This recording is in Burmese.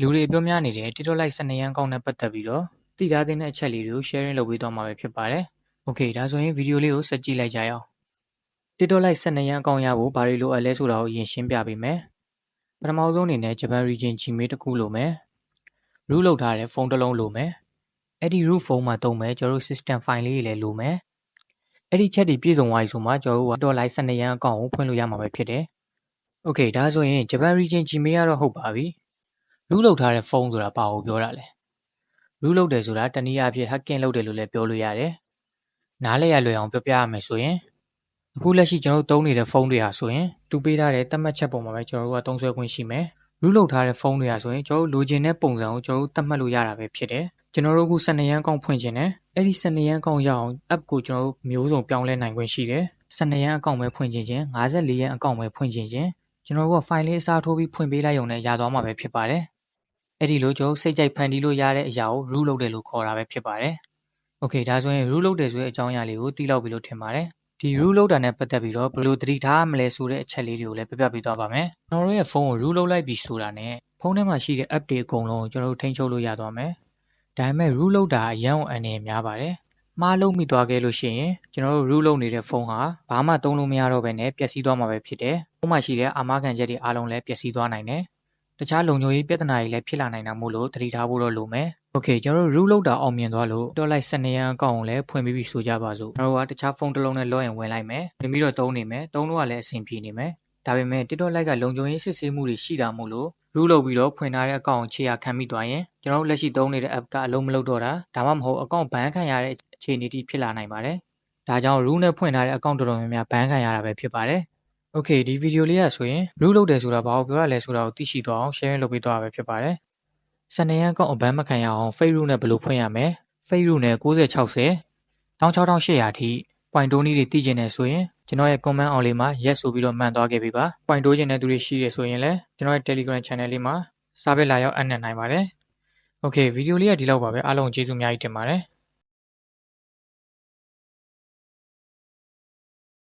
လူတွေအပြောများနေတဲ့ TikTok Lite 12ရန်ကောင်းနဲ့ပတ်သက်ပြီးတော့သိထားတဲ့အချက်လေးတွေကို sharing လုပ်ပေးသွားမှာပဲဖြစ်ပါတယ်။ Okay ဒါဆိုရင်ဗီဒီယိုလေးကိုဆက်ကြည့်လိုက်ကြရအောင်။ TikTok Lite 12ရန်ကောင်းရဖို့ဘာတွေလိုအပ်လဲဆိုတာကိုအရင်ရှင်းပြပေးမယ်။ပထမဆုံးအနေနဲ့ Japan Region Gmail တစ်ခုလိုမယ်။ root လုပ်ထားတဲ့ဖုန်းတစ်လုံးလိုမယ်။အဲ့ဒီ root ဖုန်းမှာသုံးမယ်ကျွန်တော်တို့ system file လေးတွေလည်းလိုမယ်။အဲ့ဒီချက်တွေပြည့်စုံသွားပြီဆိုမှကျွန်တော်တို့က TikTok Lite 12ရန်အကောင့်ကိုဖွင့်လို့ရမှာပဲဖြစ်တယ်။ Okay ဒါဆိုရင် Japan Region Gmail ကတော့ဟုတ်ပါပြီ။ root လုပ်ထားတဲ့ဖုန်းဆိုတာဘာကိုပြောတာလဲ။ root လုပ်တယ်ဆိုတာတနည်းအားဖြင့် hacking လုပ်တယ်လို့လည်းပြောလို့ရတယ်။နားလည်ရလွယ်အောင်ပြောပြရမယ်ဆိုရင်အခုလက်ရှိကျွန်တော်တို့သုံးနေတဲ့ဖုန်းတွေဟာဆိုရင်သူပေးထားတဲ့သတ်မှတ်ချက်ပုံမှာပဲကျွန်တော်တို့ကသုံးစွဲခွင့်ရှိမယ်။ root လုပ်ထားတဲ့ဖုန်းတွေဟာဆိုရင်ကျွန်တော်တို့လိုချင်တဲ့ပုံစံကိုကျွန်တော်တို့သတ်မှတ်လို့ရတာပဲဖြစ်တယ်။ကျွန်တော်တို့အခု12ရန်ကောင့်ဖွင့်ခြင်းနဲ့အဲ့ဒီ12ရန်ကောင့်ရအောင် app ကိုကျွန်တော်တို့မျိုးစုံပြောင်းလဲနိုင်ခွင့်ရှိတယ်။12ရန်အကောင့်ပဲဖွင့်ခြင်းချင်း54ရန်အကောင့်ပဲဖွင့်ခြင်းချင်းကျွန်တော်တို့က file လေးအစားထိုးပြီးဖွင့်ပေးလိုက်ရုံနဲ့ရသွားမှာပဲဖြစ်ပါတယ်။ အဲ့ဒီလို ကျွန်တော်စိတ်ကြိုက်ဖန်တီးလို့ရတဲ့အရာကို root လုပ်တယ်လို့ ခေါ်တာပဲ ဖြစ်ပါတယ်။ Okay ဒါဆိုရင် root လုပ်တယ်ဆိုတဲ့ အကြောင်းအရာလေးကို သိလောက်ပြီလို့ ထင်ပါတယ်။ဒီ root လုပ်တာနဲ့ ပတ်သက်ပြီးတော့ ဘယ်လို သတိထားမလဲဆိုတဲ့ အချက်လေးတွေကိုလည်း ပြပြပေးသွားပါမယ်။ကျွန်တော်တို့ရဲ့ဖုန်းကို root လုပ်လိုက်ပြီဆိုတာနဲ့ ဖုန်းထဲမှာရှိတဲ့ app တွေအကုန်လုံးကို ကျွန်တော်တို့ ထိန်းချုပ်လို့ရသွားမယ်။ဒါပေမဲ့ root လုပ်တာ အရန်အန်နေများပါတယ်။မှားလုံးမိသွားခဲ့လို့ရှိရင် ကျွန်တော်တို့ root လုပ်နေတဲ့ဖုန်းဟာ ဘာမှ သုံးလို့မရတော့ဘဲနဲ့ ပျက်စီးသွားမှာပဲဖြစ်တယ်။ဖုန်းမှာရှိတဲ့ အာမခံချက်တွေအားလုံးလည်း ပျက်စီးသွားနိုင်တယ်။ တခြားလုံခြုံရေးပြဿနာတွေလည်းဖြစ်လာနိုင်တာမို့လို့သတိထားဖို့တော့လိုမယ်။ Okay ကျွန်တော်တို့ root လုပ်တာအောင်မြင်သွားလို့ TikTok Lite 12ရန်အကောင့်ကိုလည်းဖွင့်ပြီးပြီဆိုကြပါစို့။ကျွန်တော်တို့ကတခြားဖုန်းတစ်လုံးနဲ့ login ဝင်လိုက်မယ်။ဝင်ပြီးတော့သုံးနေမယ်။သုံးလို့ကလည်းအဆင်ပြေနေမယ်။ဒါပေမဲ့ TikTok Lite ကလုံခြုံရေးစစ်ဆေးမှုတွေရှိတာမို့လို့ root လုပ်ပြီးတော့ဖွင့်ထားတဲ့အကောင့်ကိုခြေရာခံမိသွားရင်ကျွန်တော်တို့လက်ရှိသုံးနေတဲ့ app ကအလုံးမလုံးတော့တာဒါမှမဟုတ်အကောင့်ဘန်ခံရတဲ့အခြေအနေတိဖြစ်လာနိုင်ပါတယ်။ဒါကြောင့် root နဲ့ဖွင့်ထားတဲ့အကောင့်တော်တော်များများဘန်ခံရတာပဲဖြစ်ပါတယ်။ Okay ဒီဗီဒီယိုလေးကဆိုရင် root လုပ်တယ်ဆိုတာဘာကိုပြောရလဲဆိုတာကိုသိရှိသွားအောင် sharing လုပ်ပေးသွားတာပဲဖြစ်ပါတယ်။စနေရန်ကောင့်အဘန်းမခံရအောင် fake root နဲ့ဘယ်လိုဖွင့်ရမလဲ။ fake root နဲ့9060 16800ထိ point တိုးနည်းတွေသိကျင်နေဆိုရင်ကျွန်တော်ရဲ့ comment အောင်လေးမှာ yes ဆိုပြီးတော့မှန်သွားခဲ့ပြီပါ။ point တိုးကျင်တဲ့သူတွေရှိတယ်ဆိုရင်လည်းကျွန်တော်ရဲ့ Telegram channel လေးမှာစာပဲလာရောက်အပ်နှံနိုင်ပါတယ်။ Okay ဗီဒီယိုလေးကဒီလောက်ပါပဲအားလုံးကျေးဇူးအများကြီးတင်ပါတယ်။